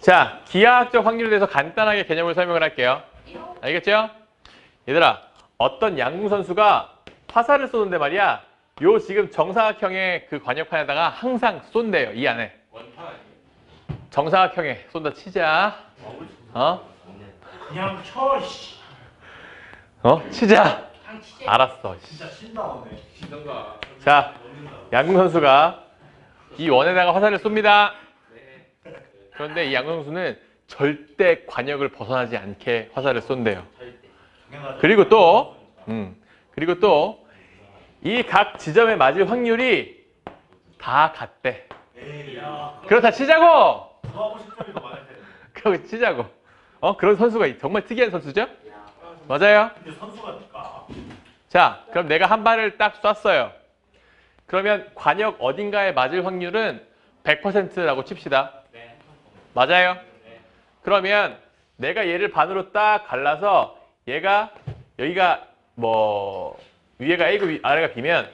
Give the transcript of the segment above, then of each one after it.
자, 기하학적 확률에 대해서 간단하게 개념을 설명을 할게요. 알겠죠? 얘들아, 어떤 양궁 선수가 화살을 쏘는데 말이야. 요 지금 정사각형의 그 관역판에다가 항상 쏜대요. 이 안에. 정사각형에 쏜다 치자. 어? 그냥 쳐, 씨. 어? 치자. 알았어. 진짜 신나 오네. 자. 양궁 선수가 이 원에다가 화살을 쏩니다. 네. 그런데 이 양궁 선수는 절대 관역을 벗어나지 않게 화살을 쏜대요. 그리고 또, 음, 그리고 또, 이 각 지점에 맞을 확률이 다 같대. 그렇다 치자고! 그러고 치자고. 어, 그런 선수가 있- 정말 특이한 선수죠? 야. 맞아요. 자, 그럼 내가 한 발을 딱 쐈어요. 그러면 관역 어딘가에 맞을 확률은 100%라고 칩시다. 네. 맞아요? 네. 그러면 내가 얘를 반으로 딱 갈라서 얘가 여기가 뭐 위에가 A고 위- 아래가 B면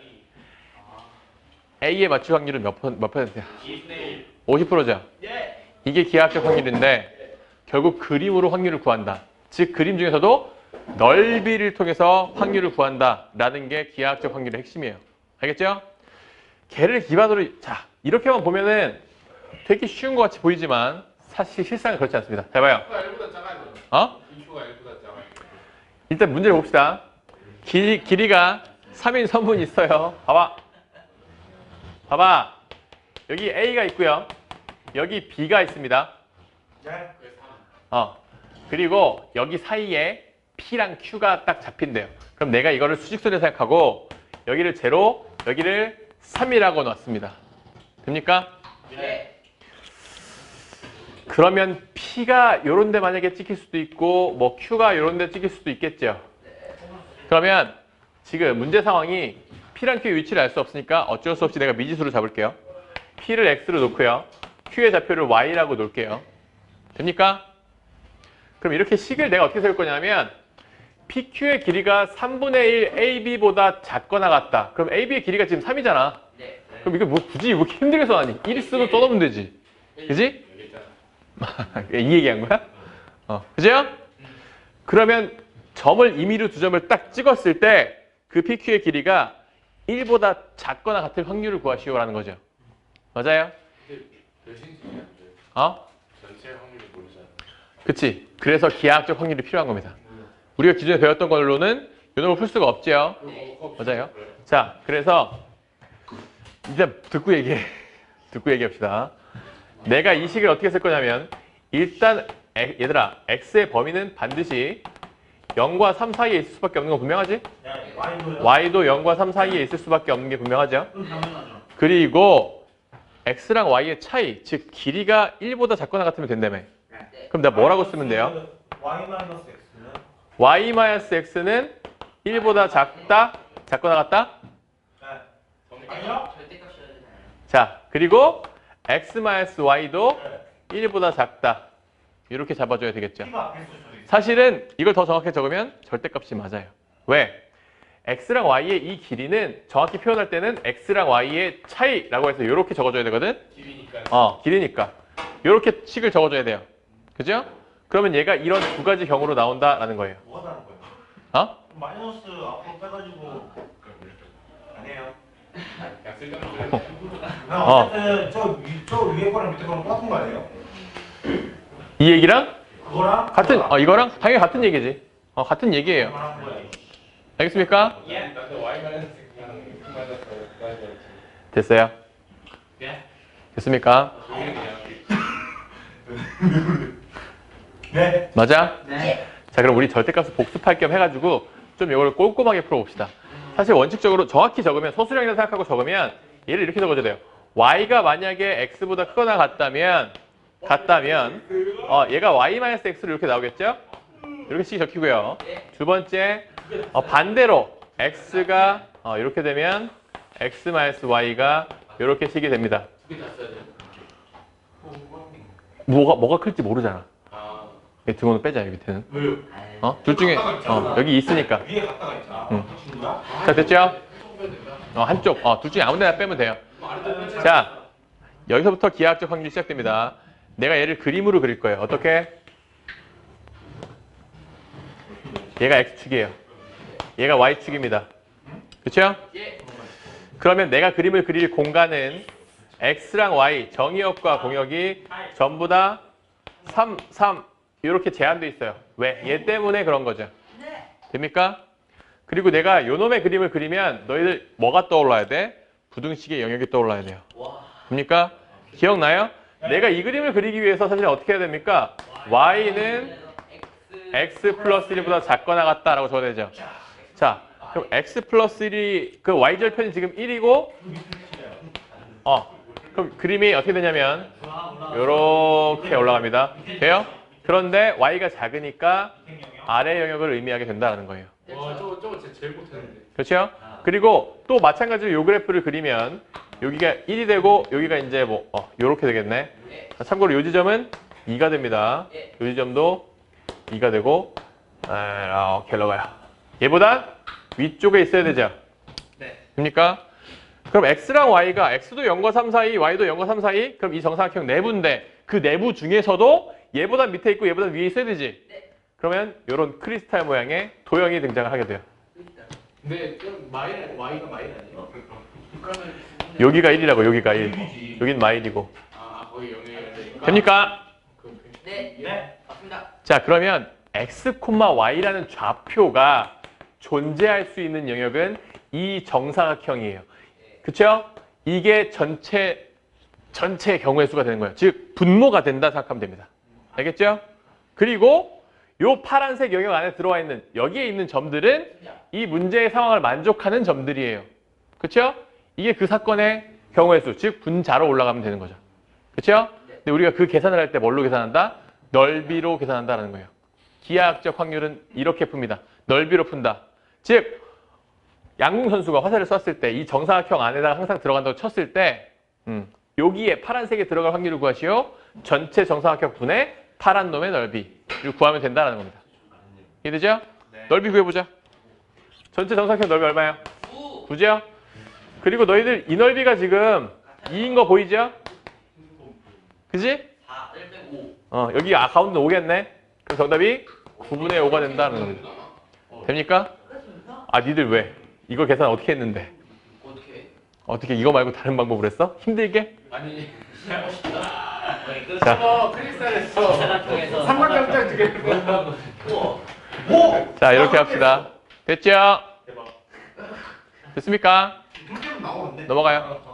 A에 맞출 확률은 몇, 퍼- 몇 퍼센트야? 2분의 1. 50%죠. 네. 이게 기하학적 확률인데 결국 그림으로 확률을 구한다. 즉 그림 중에서도 넓이를 통해서 확률을 구한다라는 게 기하학적 확률의 핵심이에요. 알겠죠? 걔를 기반으로 자 이렇게만 보면은 되게 쉬운 것 같이 보이지만 사실 실상은 그렇지 않습니다. 잘 봐요. 가 1보다 작아요. 어? 인초가 1보다 작아요. 일단 문제를 봅시다. 길, 길이가 3인 선분이 있어요. 봐봐. 봐봐. 여기 A가 있고요. 여기 B가 있습니다. 네. 그래서 3. 어. 그리고 여기 사이에 P랑 Q가 딱 잡힌대요. 그럼 내가 이거를 수직선을 생각하고 여기를 제로, 여기를 3이라고 놨습니다. 됩니까? 네. 그러면 P가 요런 데 만약에 찍힐 수도 있고 뭐 Q가 요런 데 찍힐 수도 있겠죠. 그러면 지금 문제 상황이 P랑 Q의 위치를 알 수 없으니까 어쩔 수 없이 내가 미지수로 잡을게요. P를 X로 놓고요. Q의 좌표를 Y라고 놓을게요. 됩니까? 그럼 이렇게 식을 내가 어떻게 세울 거냐면 PQ의 길이가 3분의 1 AB보다 작거나 같다. 그럼 AB의 길이가 지금 3이잖아. 네. 그럼 이거 뭐 굳이 이거 힘들게 써하니? 1 쓰고 써놓으면 되지. 그지? 이 얘기한 거야? 어, 그죠? 그러면 점을 임의로 두 점을 딱 찍었을 때 그 PQ의 길이가 1보다 작거나 같을 확률을 구하시오라는 거죠. 맞아요? 어? 전체 확률이 모르잖아. 그치. 그래서 기하학적 확률이 필요한 겁니다. 우리가 기존에 배웠던 걸로는 요놈을 풀 수가. 네. 맞아요. 자, 그래서 이제 듣고 얘기해. 듣고 얘기합시다. 내가 이 식을 어떻게 쓸 거냐면 일단 에- 얘들아 x의 범위는 반드시 0과 3 사이에 있을 수밖에 없는 건 분명하지? y도 0과 3 사이에 있을 수밖에 없는 게 분명하죠? 그리고 x랑 y의 차이, 즉 길이가 1보다 작거나 같으면 된다며. 네. 그럼 내가 뭐라고 쓰면 돼요? y-x는 1보다 작다, 작거나 같다? 네. 정리. 아 x-y도 네. 1보다 작다. 이렇게 잡아줘야 되겠죠. 사실은 이걸 더 정확하게 적으면 절대값이 맞아요. 왜? x랑 y의 이 길이는 정확히 표현할 때는 x랑 y의 차이라고 해서 이렇게 적어줘야 되거든. 길이니까. 어, 길이니까. 이렇게 식을 적어줘야 돼요. 그죠? 그러면 얘가 이런 두 가지 경우로 나온다라는 거예요. 뭐가 다른 거예요? 어? 마이너스 앞으로 빼가지고 아니에요. 어. 어쨌든 저, 위, 저 위에 거랑 밑에 거랑 똑같은 거 아니에요? 이 얘기랑 그거랑 같은 어 이거랑 당연히 같은 얘기지. 어 같은 얘기예요. 그거랑. 알겠습니까? 예. 됐어요. 예. 됐습니까? 네. 맞아? 네. 자 그럼 우리 절대값을 복습할 겸 해가지고 좀 이걸 꼼꼼하게 풀어봅시다. 사실 원칙적으로 정확히 적으면 소수량이라 생각하고 적으면 얘를 이렇게 적어줘야 돼요. y가 만약에 x보다 크거나 같다면 같다면 어 얘가 y-x로 이렇게 나오겠죠? 이렇게 씩 적히고요. 두 번째 어, 반대로 x가 어, 이렇게 되면 x-y가 이렇게 식이 됩니다. 뭐가 뭐가 클지 모르잖아. 아. 이 등호는 빼자 여기 밑에는. 왜요? 어? 둘 중에 어, 여기 있으니까. 위에 갔다가 있잖아. 응. 자 됐죠? 어, 한쪽 어, 둘 중에 아무 데나 빼면 돼요. 자 여기서부터 기하학적 확률이 시작됩니다. 내가 얘를 그림으로 그릴 거예요. 어떻게? 얘가 x축이에요. 얘가 y축입니다. 그렇죠? 예. 그러면 내가 그림을 그릴 공간은 x랑 y 정의역과 공역이 전부 다 3, 3 이렇게 제한돼 있어요. 왜? 얘 때문에 그런 거죠. 됩니까? 그리고 내가 요놈의 그림을 그리면 너희들 뭐가 떠올라야 돼? 부등식의 영역이 떠올라야 돼요. 됩니까? 기억나요? 내가 이 그림을 그리기 위해서 사실 어떻게 해야 됩니까? y는 x 플러스 1보다 작거나 같다라고 적어야 되죠. 자, 그럼 x 플러스 1이 그 y절편이 지금 1이고 어, 그럼 그림이 어떻게 되냐면 이렇게 올라갑니다. 돼요? 그런데 y가 작으니까 아래 영역을 의미하게 된다는 거예요. 와 저거 저거 제 제일 못했는데. 그렇죠? 그리고 또 마찬가지로 요 그래프를 그리면 여기가 1이 되고 여기가 이제 뭐 어, 요렇게 되겠네. 참고로 요 지점은 2가 됩니다. 요 지점도 2가 되고 아, 이렇게 올라가요. 얘보다 위쪽에 있어야 되죠. 네. 됩니까? 그럼 x랑 y가 x도 0과 3 사이, y도 0과 3 사이. 그럼 이 정사각형 내부인데 그 내부 중에서도 얘보다 밑에 있고 얘보다 위에 있어야 되지. 그러면 이런 크리스탈 모양의 도형이 등장을 하게 돼요. 근데 좀 마일 Y가 마일 아니에요? 그러면 여기가 1이라고 여기가 1. 여긴 마일이고. 아 거기 영역이니까. 됩니까? 네. 네. 맞습니다. 자, 그러면 x, y라는 좌표가 존재할 수 있는 영역은 이 정사각형이에요. 그쵸? 이게 전체 전체 경우의 수가 되는 거예요. 즉 분모가 된다 생각하면 됩니다. 알겠죠? 그리고 요 파란색 영역 안에 들어와 있는 여기에 있는 점들은 이 문제의 상황을 만족하는 점들이에요. 그렇죠? 이게 그 사건의 경우의 수, 즉 분자로 올라가면 되는 거죠. 그렇죠? 근데 우리가 그 계산을 할 때 뭘로 계산한다? 넓이로 계산한다는 거예요. 기하학적 확률은 이렇게 풉니다. 넓이로 푼다. 즉 양궁 선수가 화살을 쐈을 때 이 정사각형 안에다가 항상 들어간다고 쳤을 때 음, 여기에 파란색에 들어갈 확률을 구하시오. 전체 정사각형 분의 파란 놈의 넓이를 구하면 된다는 겁니다. 이해되죠? 넓이 구해보자. 전체 정사각형 넓이 얼마예요? 9죠? 그리고 너희들 이 넓이가 지금 2인 거 보이죠? 그지? 어, 여기 아, 가운데 5겠네? 그럼 정답이 9분의 5가 된다는 겁니다. 됩니까? 아, 니들 왜? 이거 계산 어떻게 했는데? 어떻게? 어떻게 이거 말고 다른 방법으로 했어? 힘들게? 아니. 자, 저거 크리스탈에서 삼각형장 두개 자 이렇게 합시다. 됐죠? 대박. 됐습니까? 문제는 나오는데. 넘어가요.